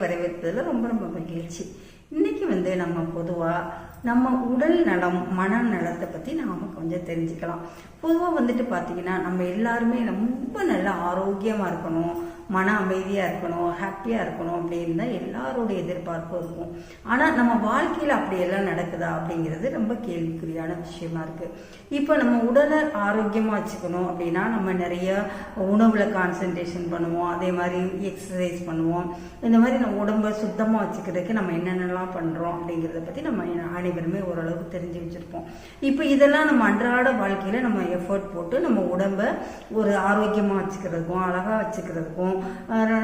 வரவேற்பதில் ரொம்ப ரொம்ப மகிழ்ச்சி. இன்னைக்கு வந்து நம்ம பொதுவாக நம்ம உடல் நலம் மன நலத்தை பற்றி நாம் கொஞ்சம் தெரிஞ்சுக்கலாம். பொதுவாக வந்துட்டு பார்த்தீங்கன்னா நம்ம எல்லாருமே ரொம்ப நல்ல ஆரோக்கியமாக இருக்கணும் மன அமைதியாக இருக்கணும் ஹாப்பியாக இருக்கணும் அப்படின்னு தான் எல்லாரோட எதிர்பார்ப்பும் இருக்கும். ஆனால் நம்ம வாழ்க்கையில் அப்படியெல்லாம் நடக்குதா அப்படிங்கிறது ரொம்ப கேள்விக்குறியான விஷயமா இருக்குது இப்போ நம்ம உடலை ஆரோக்கியமாக வச்சுக்கணும் அப்படின்னா நம்ம நிறைய உணவில் கான்சன்ட்ரேஷன் பண்ணுவோம் அதே மாதிரி எக்ஸசைஸ் பண்ணுவோம். இந்த மாதிரி நம்ம உடம்பை சுத்தமாக வச்சுக்கிறதுக்கு நம்ம என்னென்னலாம் பண்ணுறோம் அப்படிங்கிறத பற்றி நம்ம அனைவருமே ஓரளவுக்கு தெரிஞ்சு வச்சுருப்போம். இப்போ இதெல்லாம் நம்ம அன்றாட வாழ்க்கையில் நம்ம எஃபர்ட் போட்டு நம்ம உடம்பை ஒரு ஆரோக்கியமாக வச்சுக்கிறதுக்கும் அழகாக வச்சுக்கிறதுக்கும்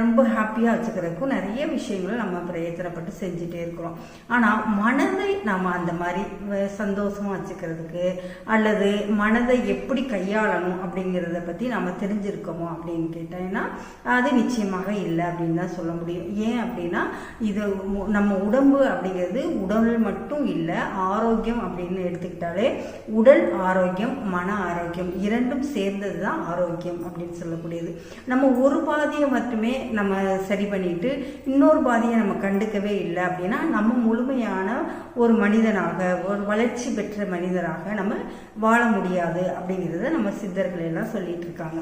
ரொம்ப ஹாப்பியாக வச்சுக்கிறதுக்கும் நிறைய விஷயங்களை நம்ம பிரயத்தனப்பட்டு செஞ்சுட்டே இருக்கிறோம். ஆனால் மனதை நம்ம அந்த மாதிரி சந்தோஷமாக வச்சுக்கிறதுக்கு அல்லது மனதை எப்படி கையாளணும் அப்படிங்கிறத பற்றி நம்ம தெரிஞ்சிருக்கோமோ அப்படின்னு கேட்டீங்கன்னா அது நிச்சயமாக இல்லை அப்படின்னு தான் சொல்ல முடியும். ஏன் அப்படின்னா இது நம்ம உடம்பு அப்படிங்கிறது உடல் மட்டும் இல்லை ஆரோக்கியம் அப்படின்னு எடுத்துக்கிட்டாலே உடல் ஆரோக்கியம் மன ஆரோக்கியம் இரண்டும் சேர்ந்தது தான் ஆரோக்கியம் அப்படின்னு சொல்லக்கூடியது. நம்ம ஒரு பாதியை மட்டுமே நம்ம சரி பண்ணிட்டு இன்னொரு பாதியை நம்ம கண்டுக்கவே இல்லை அப்படின்னா நம்ம முழுமையான ஒரு மனிதனாக ஒரு வளர்ச்சி பெற்ற மனிதராக நம்ம வாழ முடியாது அப்படிங்கிறத நம்ம சித்தர்கள் எல்லாம் சொல்லிட்டு இருக்காங்க.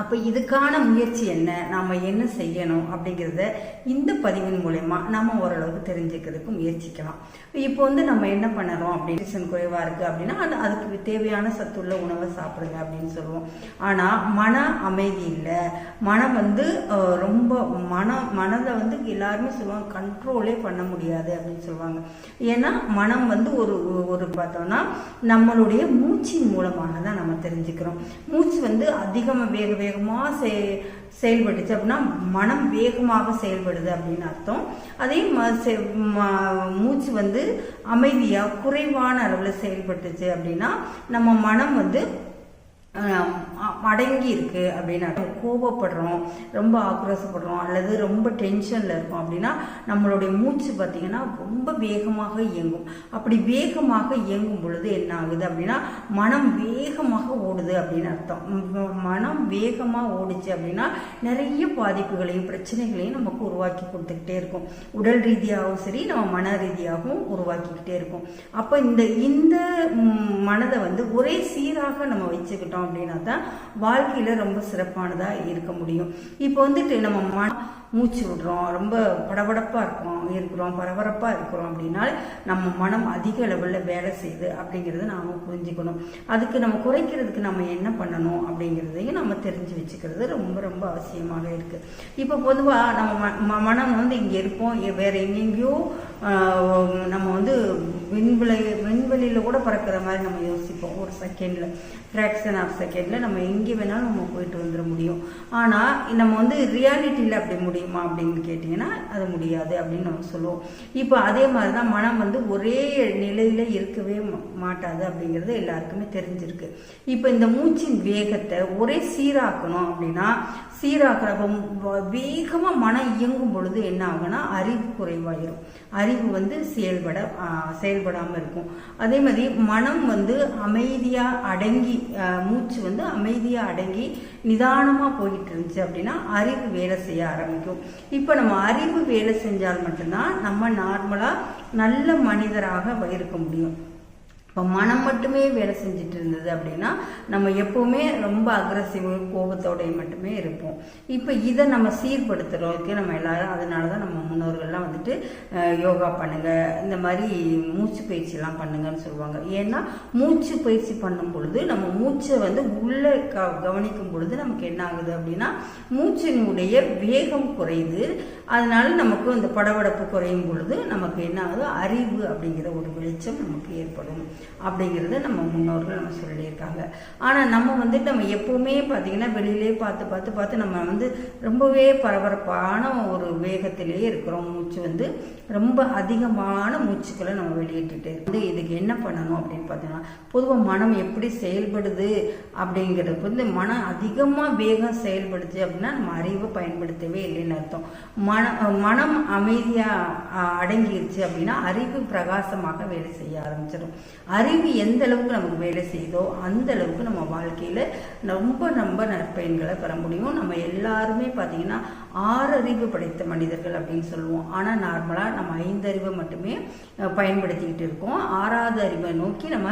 அப்போ இதுக்கான முயற்சி என்ன? நாம் என்ன செய்யணும்? அப்படிங்கிறத இந்த பதிவின் மூலயமா நம்ம ஓரளவுக்கு தெரிஞ்சுக்கிறதுக்கு முயற்சிக்கலாம். இப்போ வந்து நம்ம என்ன பண்ணுறோம்? அப்படின்னு குறைவாக இருக்குது அப்படின்னா அது அதுக்கு தேவையான சத்துள்ள உணவை சாப்பிடுங்க அப்படின்னு சொல்லுவோம். ஆனால் மன அமைதி இல்லை. மனம் வந்து ரொம்ப மனம் மனதை வந்து எல்லாருமே சொல்லுவாங்க கண்ட்ரோலே பண்ண முடியாது அப்படின்னு சொல்லுவாங்க. ஏன்னா மனம் வந்து ஒரு ஒரு பார்த்தோம்னா நம்மளுடைய மூச்சின் மூலமாக தான் நம்ம தெரிஞ்சுக்கிறோம். மூச்சு வந்து அதிகமாக வேக வேகமாக செ செயல்பட்டுச்சு அப்படின்னா மனம் வேகமாக செயல்படுது அப்படின்னு அர்த்தம். அதே ம- செ- ம- மூச்சு வந்து அமைதியாக குறைவான அளவில் செயல்பட்டுச்சு அப்படின்னா நம்ம மனம் வந்து அடங்கி இருக்கு அப்படின்னா கோபப்படுறோம் ரொம்ப ஆக்ரோசப்படுறோம் அல்லது ரொம்ப டென்ஷன்ல இருக்கோம் அப்படின்னா நம்மளுடைய மூச்சு பார்த்தீங்கன்னா ரொம்ப வேகமாக இயங்கும். அப்படி வேகமாக இயங்கும் பொழுது என்ன ஆகுது அப்படின்னா மனம் வேகமாக ஓடுது அப்படின்னு அர்த்தம். மனம் வேகமாக ஓடுச்சு அப்படின்னா நிறைய பாதிப்புகளையும் பிரச்சனைகளையும் நமக்கு உருவாக்கி கொடுத்துக்கிட்டே இருக்கும். உடல் ரீதியாகவும் சரி நம்ம மன ரீதியாகவும் உருவாக்கிக்கிட்டே இருக்கும். அப்போ இந்த இந்த மனதை வந்து ஒரே சீராக நம்ம வச்சுக்கிட்டோம் அப்படின்னா தான் வாழ்க்கையில் ரொம்ப சிறப்பானதாக இருக்க முடியும். இப்போ வந்துட்டு நம்ம மன மூச்சு விடுறோம் ரொம்ப படபடப்பாக இருக்கோம் இருக்கிறோம் பரபரப்பாக இருக்கிறோம் அப்படின்னா நம்ம மனம் அதிக அளவில் வேலை செய்யுது அப்படிங்கிறத நாம புரிஞ்சுக்கணும். அதுக்கு நம்ம குறைக்கிறதுக்கு நம்ம என்ன பண்ணணும் அப்படிங்கிறதையும் நம்ம தெரிஞ்சு வச்சுக்கிறது ரொம்ப ரொம்ப அவசியமாக இருக்குது இப்போ பொதுவாக நம்ம ம- ம- மனம் வந்து இங்கே இருப்போம் வேறு வேற எங்கெங்கேயோ நம்ம வந்து விண்விலை விண்வெளியில் கூட பறக்கிற மாதிரி நம்ம யோசிப்போம். ஒரு செகண்டில் ஃப்ராக்ஷன் ஆஃப் செகண்டில் நம்ம எங்கே வேணாலும் நம்ம போயிட்டு வந்துட முடியும். ஆனால் நம்ம வந்து ரியாலிட்டியில் அப்படி முடியுமா அப்படின்னு கேட்டிங்கன்னா அது முடியாது அப்படின்னு நம்ம சொல்லுவோம். இப்போ அதே மாதிரி தான் மனம் வந்து ஒரே நிலையில் இருக்கவே மாட்டாது அப்படிங்கிறது எல்லாருக்குமே தெரிஞ்சிருக்கு. இப்போ இந்த மூச்சின் வேகத்தை ஒரே சீராக்கணும் அப்படின்னா சீராக்கிறப்ப வேகமாக மனம் இயங்கும் பொழுது என்ன ஆகுனா அறிவு குறைவாயிரும். அறிவு வந்து செயல்பட செயல்படாமல் இருக்கும். அதே மாதிரி மனம் வந்து அமைதியாக அடங்கி மூச்சு வந்து அமைதியாக அடங்கி நிதானமாக போயிட்டு இருந்துச்சு அப்படின்னா அறிவு வேலை செய்ய ஆரம்பிக்கும். இப்போ நம்ம அறிவு வேலை செஞ்சால் மட்டும்தான் நம்ம நார்மலாக நல்ல மனிதராக இருக்க முடியும். இப்போ மனம் மட்டுமே வேலை செஞ்சுட்டு இருந்தது அப்படின்னா நம்ம எப்போவுமே ரொம்ப அக்ரஸிவ் கோபத்தோடைய மட்டுமே இருப்போம். இப்போ இதை நம்ம சீர்படுத்துறதுக்கு நம்ம எல்லாரும் அதனால தான் நம்ம முன்னோர்கள்லாம் வந்துட்டு யோகா பண்ணுங்க. இந்த மாதிரி மூச்சு பயிற்சிலாம் பண்ணுங்கன்னு சொல்லுவாங்க. ஏன்னா மூச்சு பயிற்சி பண்ணும் பொழுது நம்ம மூச்சை வந்து உள்ளே க கவனிக்கும் பொழுது நமக்கு என்ன ஆகுது அப்படின்னா மூச்சினுடைய வேகம் குறையுது. அதனால நமக்கு இந்த படபடப்பு குறையும் பொழுது நமக்கு என்ன ஆகுது? அறிவு அப்படிங்கிற ஒரு வெளிச்சம் நமக்கு ஏற்படும். அப்படிங்கிறத நம்ம முன்னோர்கள் நம்ம சொல்லியிருக்காங்க. ஆனால் நம்ம வந்துட்டு நம்ம எப்பவுமே பார்த்தீங்கன்னா வெளியிலே பார்த்து பார்த்து பார்த்து நம்ம வந்து ரொம்பவே பரபரப்பான ஒரு வேகத்திலேயே இருக்கிறோம். மூச்சு வந்து ரொம்ப அதிகமான மூச்சுக்களை நம்ம வெளியிட்டுட்டு வந்து இதுக்கு என்ன பண்ணணும் அப்படின்னு பார்த்தீங்கன்னா பொதுவாக மனம் எப்படி செயல்படுது அப்படிங்கிறது வந்து மனம் அதிகமாக வேகம் செயல்படுச்சு அப்படின்னா நம்ம அறிவை பயன்படுத்தவே இல்லைன்னு அர்த்தம். மன மனம் அமைதியாக அடங்கிருச்சு அப்படின்னா அறிவு பிரகாசமாக வேலை செய்ய ஆரம்பிச்சிடும் அறிவு எந்த அளவுக்கு நமக்கு வேலை செய்யுதோ அந்த அளவுக்கு நம்ம வாழ்க்கையில் ரொம்ப ரொம்ப நற்பயன்களை பெற முடியும். நம்ம எல்லாருமே பார்த்தீங்கன்னா ஆறறிவு படைத்த மனிதர்கள் அப்படின்னு சொல்லுவோம். ஆனால் நார்மலாக நம்ம ஐந்தறிவை மட்டுமே பயன்படுத்திக்கிட்டு இருக்கோம். ஆறாவது அறிவை நோக்கி நம்ம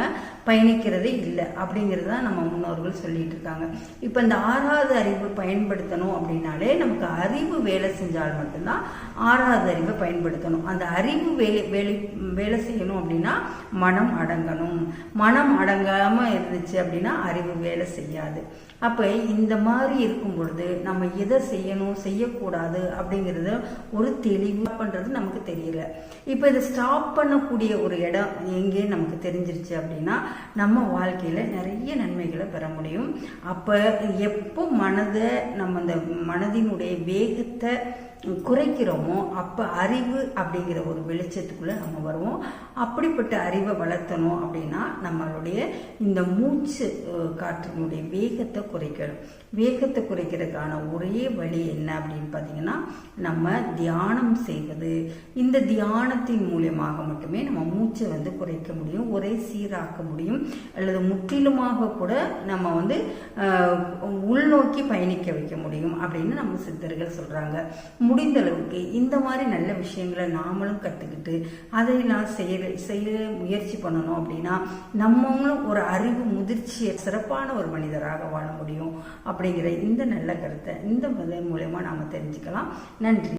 பயணிக்கிறதே இல்லை அப்படிங்கிறது தான் நம்ம முன்னோர்கள் சொல்லிட்டு இருக்காங்க இப்போ இந்த ஆறாவது அறிவு பயன்படுத்தணும் அப்படின்னாலே நமக்கு அறிவு வேலை செஞ்சால் மட்டும்தான் ஆறாவது அறிவை பயன்படுத்தணும். அந்த அறிவு வேலை வேலை வேலை செய்யணும் அப்படின்னா மனம் அடங்கணும். மனம் அடங்காமல் இருந்துச்சு அப்படின்னா அறிவு வேலை செய்யாது. அப்போ இந்த மாதிரி இருக்கும் பொழுது நம்ம எதை செய்யணும் செய்யக்கூடாது அப்படிங்கிறது ஒரு தெளிவு பண்ணுறது நமக்கு தெரியல. இப்போ இதை ஸ்டாப் பண்ணக்கூடிய ஒரு இடம் எங்கே நமக்கு தெரிஞ்சிருச்சு அப்படின்னா நம்ம வாழ்க்கையில் நிறைய நன்மைகளை பெற முடியும். அப்போ எப்போ மனதை நம்ம அந்த மனதினுடைய வேகத்தை குறைக்கிறோமோ அப்போ அறிவு அப்படிங்கிற ஒரு வெளிச்சத்துக்குள்ளே நம்ம வருவோம். அப்படிப்பட்ட அறிவை வளர்த்தணும் அப்படின்னா நம்மளுடைய இந்த மூச்சு காற்றினுடைய வேகத்தை குறைக்கணும். வேகத்தை குறைக்கிறதுக்கான ஒரே வழி என்ன அப்படின்னு பார்த்தீங்கன்னா நம்ம தியானம் செய்வது. இந்த தியானத்தின் மூலியமாக மட்டுமே நம்ம மூச்சை வந்து குறைக்க முடியும் ஒரே சீராக்க முடியும். அல்லது முற்றிலுமாக கூட நம்ம வந்து உள்நோக்கி பயணிக்க வைக்க முடியும் அப்படின்னு நம்ம சித்தர்கள் சொல்கிறாங்க முடிந்த அளவுக்கு இந்த மாதிரி நல்ல விஷயங்களை நாமளும் கற்றுக்கிட்டு அதை நான் செய்ய செய்ய முயற்சி பண்ணணும் அப்படின்னா நம்மளும் ஒரு அறிவு முதிர்ச்சியை சிறப்பான ஒரு மனிதராக வாழ முடியும் அப்படிங்கிற இந்த நல்ல கருத்தை இந்த மூலயமா நாம தெரிஞ்சுக்கலாம். நன்றி.